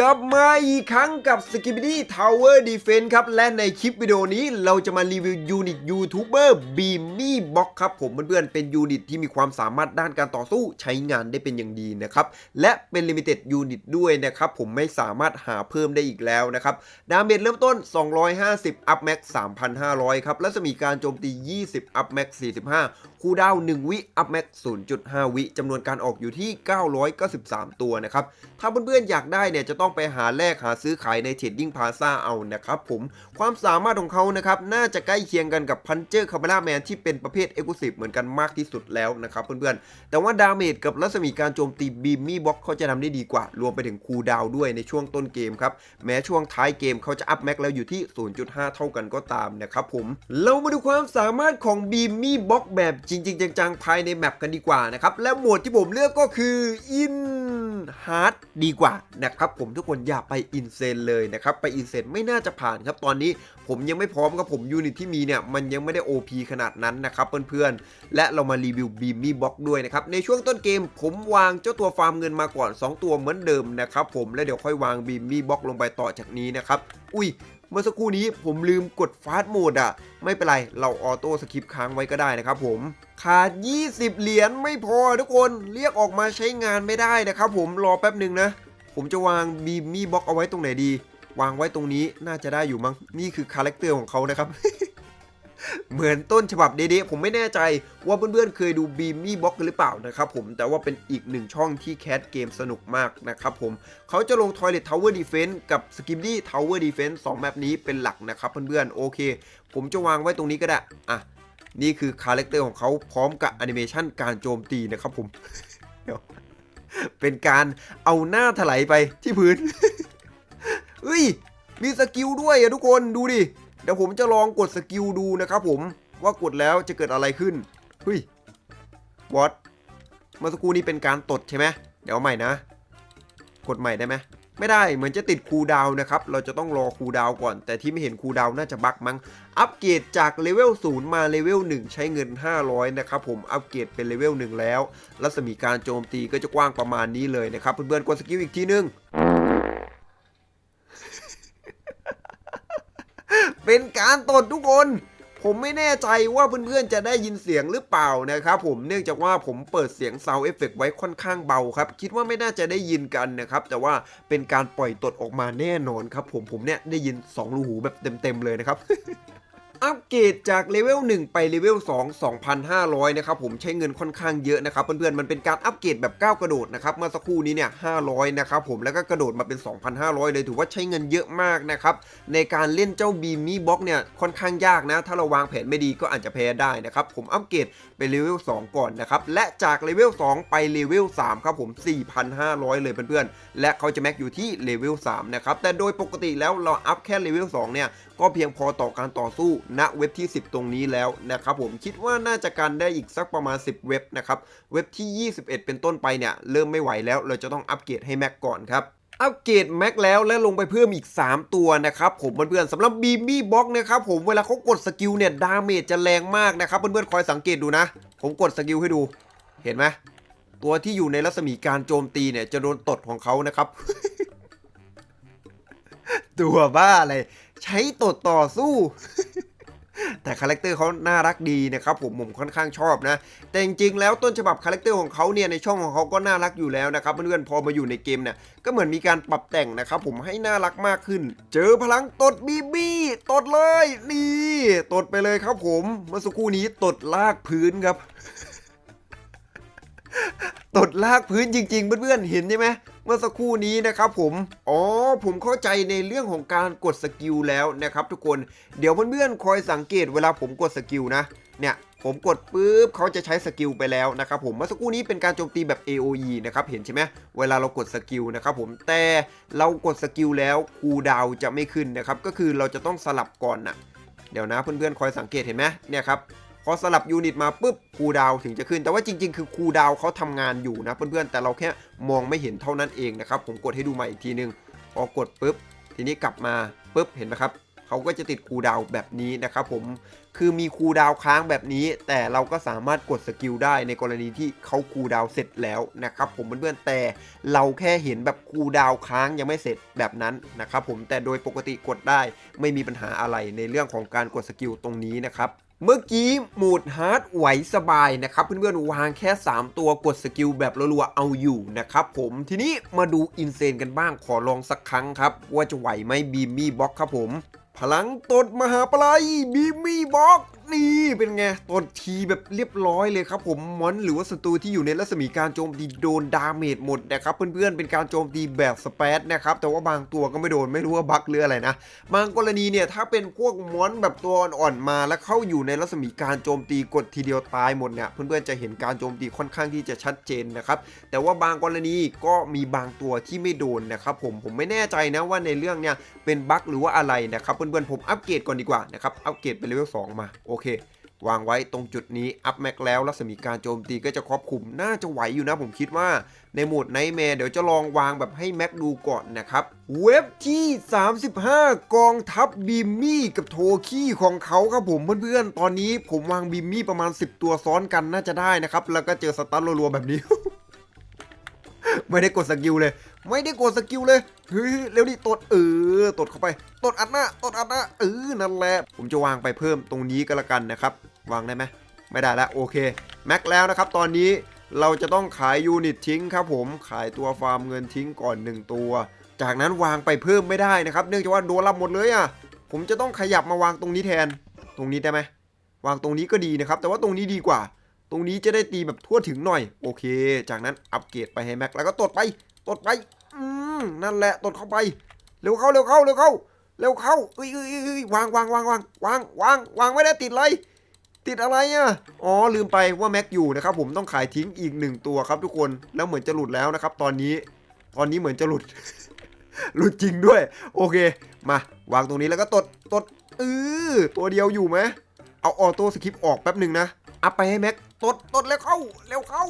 กลับมาอีกครั้งกับ s k i b i d y Tower Defense ครับ และในคลิปวิดีโอนี้เราจะมารีวิวยูนิตยูทูบเบอร์ Beamy Box ครับผมเพื่อนๆเป็นยูนิตที่มีความสามารถด้านการต่อสู้ใช้งานได้เป็นอย่างดีนะครับ และเป็น Limited Unit ด้วยนะครับ ผมไม่สามารถหาเพิ่มได้อีกแล้วนะครับ ดาเมจเริ่มต้น 250 อัพแม็ก3,500 ครับ และจะมีการโจมตี 20 อัพแม็ก45 คูดาว 1 วิอัพแม็ก0.5 วิจำนวนการออกอยู่ที่ 993 ตัวนะครับถ้าเพื่อนๆอยากได้เนี่ยจะต้องไปหาแลกหาซื้อขายในเทรดดิ้งพาซาเอานะครับผมความสามารถของเขานะครับน่าจะใกล้เคียงกันกับพันเจอร์คาเมล่าแมนที่เป็นประเภทเอ็กซ์คลูซีฟเหมือนกันมากที่สุดแล้วนะครับเพื่อนๆ แต่ว่าดาเมจกับรัศมีการโจมตีบีมมี่บ็อกเขาจะทำได้ดีกว่า รวมไปถึงคูดาวด้วยในช่วงต้นเกมครับ แม้ช่วงท้ายเกมเขาจะอัพแม็กแล้วอยู่ที่ 0.5 เท่ากันก็ตามนะครับผม เรามาดูความสามารถของบีมมี่บ็อกแบบจริง ๆ จังๆ ภายในแมปกันดีกว่านะครับ และโหมดที่ผมเลือกก็คืออินฮาร์ดดีกว่านะครับผมทุกคนอย่าไปอินเซนเลยนะครับ ไปอินเซนไม่น่าจะผ่านครับ ตอนนี้ผมยังไม่พร้อมครับผมยูนิตที่มีเนี่ย มันยังไม่ได้ OP ขนาดนั้นนะครับเพื่อนๆ และเรามารีวิวบีมมี่บ็อกด้วยนะครับ ในช่วงต้นเกมผมวางเจ้าตัวฟาร์มเงินมาก่อน 2 ตัวเหมือนเดิมนะครับผมแล้วเดี๋ยวค่อยวางบีมมี่บ็อกลงไปต่อจากนี้นะครับอุ้ยเมื่อสักครู่นี้ผมลืมกดฟาสต์โหมดอะ ไม่เป็นไร เราออโต้สคริปค้างไว้ก็ได้นะครับผม ขาด 20 เหรียญไม่พอทุกคนเรียกออกมาใช้งานไม่ได้นะครับผมรอแป๊บหนึ่งนะ ผมจะวางบีมมี่บ็อกเอาไว้ตรงไหนดี วางไว้ตรงนี้น่าจะได้อยู่มั้งนี่คือคาแรคเตอร์ของเขานะครับ เหมือนต้นฉบับเดๆผมไม่แน่ใจว่าเพื่อนๆ เคยดูบีมมี่บ็อกกันหรือเปล่านะครับผมแต่ว่าเป็นอีกหนึ่งช่องที่แคสเกมสนุกมากนะครับผมเขาจะลง Toilet Tower Defense กับ s k i b d y Tower Defense 2แมปนี้เป็นหลักนะครับเพื่อนๆโอเค ผมจะวางไว้ตรงนี้ก็ได้อะนี่คือคาแรคเตอร์ของเขาพร้อมกับแอนิเมชันการโจมตีนะครับผมเดี๋ยว เป็นการเอาหน้าถลายไปที่พื้นเฮ้ย มีสกิลด้วยอะทุกคนดูดิ เดี๋ยวผมจะลองกดสกิลดูนะครับผมว่ากดแล้วจะเกิดอะไรขึ้นเฮ้ยวอตเมื่อสักครู่นี้เป็นการตดใช่ไหมเดี๋ยวใหม่นะ กดใหม่ได้ไหม ไม่ได้เหมือนจะติดคูดาวนะครับ เราจะต้องรอคูดาวก่อน แต่ที่ไม่เห็นคูดาวน์น่าจะบั๊กมั้ง อัปเกรดจากเลเวล0มาเลเวล1 ใช้เงิน 500 นะครับผม อัปเกรดเป็นเลเวล1แล้ว รัศมีการโจมตีก็จะกว้างประมาณนี้เลยนะครับ เพื่อนๆ กดสกิลอีกทีนึง เป็นการตดทุกคน ผมไม่แน่ใจว่าเพื่อนๆจะได้ยินเสียงหรือเปล่านะครับผมเนื่องจากว่าผมเปิดเสียงซาวเอฟเฟกไว้ค่อนข้างเบาครับ คิดว่าไม่น่าจะได้ยินกันนะครับ แต่ว่าเป็นการปล่อยตดออกมาแน่นอนครับ ผมผมเนี่ยได้ยิน 2 รูหูแบบเต็มๆเลยนะครับ อัปเกรดจากเลเวล1ไปเลเวล2 2,500 นะครับผมใช้เงินค่อนข้างเยอะนะครับเพื่อนๆมันเป็นการอัปเกรดแบบก้าวกระโดดนะครับเมื่อสักครู่นี้เนี่ย500 นะครับผมแล้วก็กระโดดมาเป็น 2,500 เลยถือว่าใช้เงินเยอะมากนะครับในการเล่นเจ้าบีมี่บ็อกเนี่ยค่อนข้างยากนะ ถ้าเราวางแผนไม่ดีก็อาจจะแพ้ได้นะครับผมอัปเกรดไปเลเวล2 ก่อนนะครับและจากเลเวล2ไปเลเวล3ครับผม 4,500 เลยเพื่อนๆและเขาจะแม็กอยู่ที่เลเวล3นะครับแต่โดยปกติแล้วเราอัพแค่เลเวล2เนี่ย ก็เพียงพอต่อการต่อสู้ณเว็บที่ 10 ตรงนี้แล้วนะครับผมคิดว่าน่าจะกันได้อีกสักประมาณ 10 เว็บนะครับเว็บที่ 21 เป็นต้นไปเนี่ยเริ่มไม่ไหวแล้วเราจะต้องอัปเกรดให้แม็กก่อนครับอัปเกรดแม็กแล้วและลงไปเพิ่มอีก 3 ตัวนะครับผมเพื่อนๆสำหรับบีมี่บ็อกนะครับผมเวลาเขากดสกิลเนี่ยดาเมจจะแรงมากนะครับเพื่อนๆคอยสังเกตดูนะ ผมกดสกิลให้ดู เห็นไหมตัวที่อยู่ในรัศมีการโจมตีเนี่ยจะโดนตดของเขานะครับ ตัวบ้าอะไร ใช้ตดต่อสู้ แต่คาแรคเตอร์เขาน่ารักดีนะครับผมผมค่อนข้างชอบนะ แต่จริงๆแล้วต้นฉบับคาแรคเตอร์ของเขาเนี่ยในช่องของเขาก็น่ารักอยู่แล้วนะครับเพื่อนๆพอมาอยู่ในเกมเนี่ยก็เหมือนมีการปรับแต่งนะครับผมให้น่ารักมากขึ้น เจอพลังตดบีบี้ตดเลยนี่ตดไปเลยครับผมเมื่อสักครู่นี้ตดลากพื้นครับ ตดลากพื้นจริง ๆ เพื่อนๆ เห็นใช่ไหมเมื่อสักครู่นี้นะครับผม อ๋อ ผมเข้าใจในเรื่องของการกดสกิลแล้วนะครับทุกคน เดี๋ยวเพื่อนๆ คอยสังเกตเวลาผมกดสกิลนะ เนี่ยผมกดปุ๊บเขาจะใช้สกิลไปแล้วนะครับผมเมื่อสักครู่นี้เป็นการโจมตีแบบ AOE นะครับเห็นใช่ไหมเวลาเรากดสกิลนะครับผมแต่เรากดสกิลแล้วคูดาวจะไม่ขึ้นนะครับก็คือเราจะต้องสลับก่อนนะเดี๋ยวนะเพื่อนๆคอยสังเกตเห็นไหมเนี่ยครับ พอสลับยูนิตมาปุ๊บคูดาวถึงจะขึ้น แต่ว่าจริง ๆ คือคูดาวเขาทำงานอยู่นะเพื่อนๆ แต่เราแค่มองไม่เห็นเท่านั้นเองนะครับ ผมกดให้ดูใหม่อีกทีนึงพอกดปุ๊บ ทีนี้กลับมาปุ๊บเห็นไหมครับเขาก็จะติดคูดาวแบบนี้นะครับผมคือมีคูดาวค้างแบบนี้ แต่เราก็สามารถกดสกิลได้ในกรณีที่เขาคูดาวเสร็จแล้วนะครับผมเพื่อนๆแต่เราแค่เห็นแบบคูดาวค้างยังไม่เสร็จแบบนั้นนะครับผมแต่โดยปกติกดได้ไม่มีปัญหาอะไรในเรื่องของการกดสกิลตรงนี้นะครับ เมื่อกี้หมดฮาร์ดไหวสบายนะครับเพื่อนๆวางแค่ 3 ตัวกดสกิลแบบรัวๆเอาอยู่นะครับผมทีนี้มาดูอินเซนกันบ้างขอลองสักครั้งครับ ว่าจะไหวไหมบีมมี่บ็อกครับผม พลังตดมหาปลายบีมมี่บ็อก นี่เป็นไงตดทีแบบเรียบร้อยเลยครับผมมอนหรือว่าศัตรูที่อยู่ในรัศมีการโจมตีโดนดาเมจหมดนะครับเพื่อนๆเป็นการโจมตีแบบสเปซนะครับแต่ว่าบางตัวก็ไม่โดนไม่รู้ว่าบั๊กหรืออะไรนะบางกรณีเนี่ยถ้าเป็นพวกมอนแบบตัวอ่อนๆมาแล้วเข้าอยู่ในรัศมีการโจมตีกดทีเดียวตายหมดเนี่ยเพื่อนๆจะเห็นการโจมตีค่อนข้างที่จะชัดเจนนะครับแต่ว่าบางกรณีก็มีบางตัวที่ไม่โดนนะครับผมผมไม่แน่ใจนะว่าในเรื่องเนี่ยเป็นบั๊กหรือว่าอะไรนะครับเพื่อนๆผมอัปเกรดก่อนดีกว่านะครับอัปเกรดเป็นเลเวล2มาโอเควางไว้ตรงจุดนี้อัพแม็กแล้วรัศมีการโจมตีก็จะครอบคลุมน่าจะไหวอยู่นะผมคิดว่าในโหมดไนท์แมร์เดี๋ยวจะลองวางแบบให้แม็กดูก่อนนะครับ เว็บที่ 35 กองทัพบิมมี่กับโทคี้ของเขาครับผมเพื่อนๆ ตอนนี้ผมวางบิมมี่ประมาณ 10 ตัวซ้อนกันน่าจะได้นะครับ แล้วก็เจอสตันรัวๆแบบนี้ ไม่ได้กดสกิลเลย ไม่ได้กดสกิลเลยเฮ้ยเร็วดิตดเออตดเข้าไป ตดอัดหน้าตดอัดหน้าเออนั่นแหละผมจะวางไปเพิ่มตรงนี้ก็แล้วกันนะครับ วางได้ไหมไม่ได้แล้วโอเคแม็กแล้วนะครับ ตอนนี้เราจะต้องขายยูนิตทิ้งครับผมขายตัวฟาร์มเงินทิ้งก่อน 1 ตัว จากนั้นวางไปเพิ่มไม่ได้นะครับ เนื่องจากว่าโดนรับหมดเลยอะผมจะต้องขยับมาวางตรงนี้แทน ตรงนี้ได้ไหมวางตรงนี้ก็ดีนะครับ แต่ว่าตรงนี้ดีกว่า ตรงนี้จะได้ตีแบบทั่วถึงหน่อย โอเค จากนั้นอัปเกรดไปให้แม็กแล้วก็ตดไป ตดไป อืมนั่นแหละตดเข้าไป เร็วเข้าเร็วเข้าเร็วเข้าเร็วเข้าเอ้ยเอ้ยเอ้ยวางวางวางวางวางวางวางไม่ได้ติดอะไรติดอะไรอะ อ๋อลืมไปว่าแม็กอยู่นะครับผมต้องขายทิ้งอีกหนึ่งตัวครับทุกคนแล้วเหมือนจะหลุดแล้วนะครับ ตอนนี้ ตอนนี้เหมือนจะหลุด หลุดจริงด้วย โอเค มา วางตรงนี้แล้วก็ตดตดเออตัวเดียวอยู่ไหมเอาออโต้สคริปต์ออกแป๊บหนึ่งนะอัพไปให้แม็กตดตดแล้วเข้าเร็วเข้า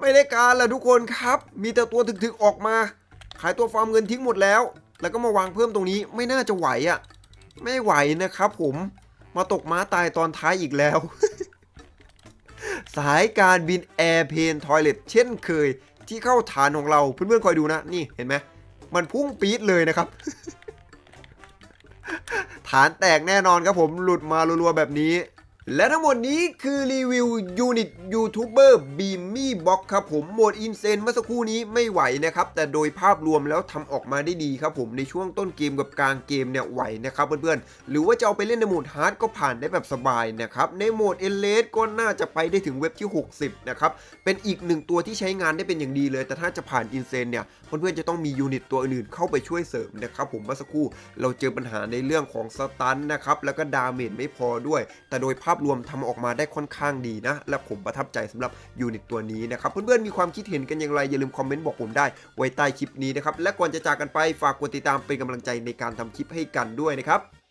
ไม่ได้การละทุกคนครับ มีแต่ตัวถึกๆออกมา ขายตัวฟาร์มเงินทิ้งหมดแล้ว แล้วก็มาวางเพิ่มตรงนี้ไม่น่าจะไหวอะ่ะ ไม่ไหวนะครับผมมาตกม้าตายตอนท้ายอีกแล้ว สายการบินแอร์เพนทอยเลตเช่นเคยที่เข้าฐานของเราเพื่อนๆคอยดูนะ นี่เห็นไหมมันพุ่งปี๊ดเลยนะครับ ฐานแตกแน่นอนครับผมหลุดมารัวๆแบบนี้ และทั้งหมดนี้คือรีวิวยูนิตยูทูบเบอร์บีมมี่บ็อกครับผมโหมดอินเซนเมื่อสักครู่นี้ไม่ไหวนะครับ แต่โดยภาพรวมแล้วทำออกมาได้ดีครับผมในช่วงต้นเกมกับกลางเกมเนี่ยไหวนะครับเพื่อนๆ หรือว่าจะเอาไปเล่นในโหมดฮาร์ดก็ผ่านได้แบบสบายนะครับ ในโหมดเอเลสก็น่าจะไปได้ถึงเว็บที่ 60 นะครับ เป็นอีกหนึ่งตัวที่ใช้งานได้เป็นอย่างดีเลย แต่ถ้าจะผ่านอินเซนเนี่ยเพื่อนๆจะต้องมียูนิตตัวอื่นเข้าไปช่วยเสริมนะครับผมเมื่อสักครู่เราเจอปัญหาในเรื่องของสตันนะครับแล้วก็ดาเมจไม่พอด้วย แต่โดยภาพรวมทำออกมาได้ค่อนข้างดีนะ และผมประทับใจสำหรับยูนิตตัวนี้นะครับ เพื่อนๆมีความคิดเห็นกันอย่างไร อย่าลืมคอมเมนต์บอกผมได้ ไว้ใต้คลิปนี้นะครับ และก่อนจะจากกันไปฝากกดติดตามเป็นกำลังใจในการทำคลิปให้กันด้วยนะครับ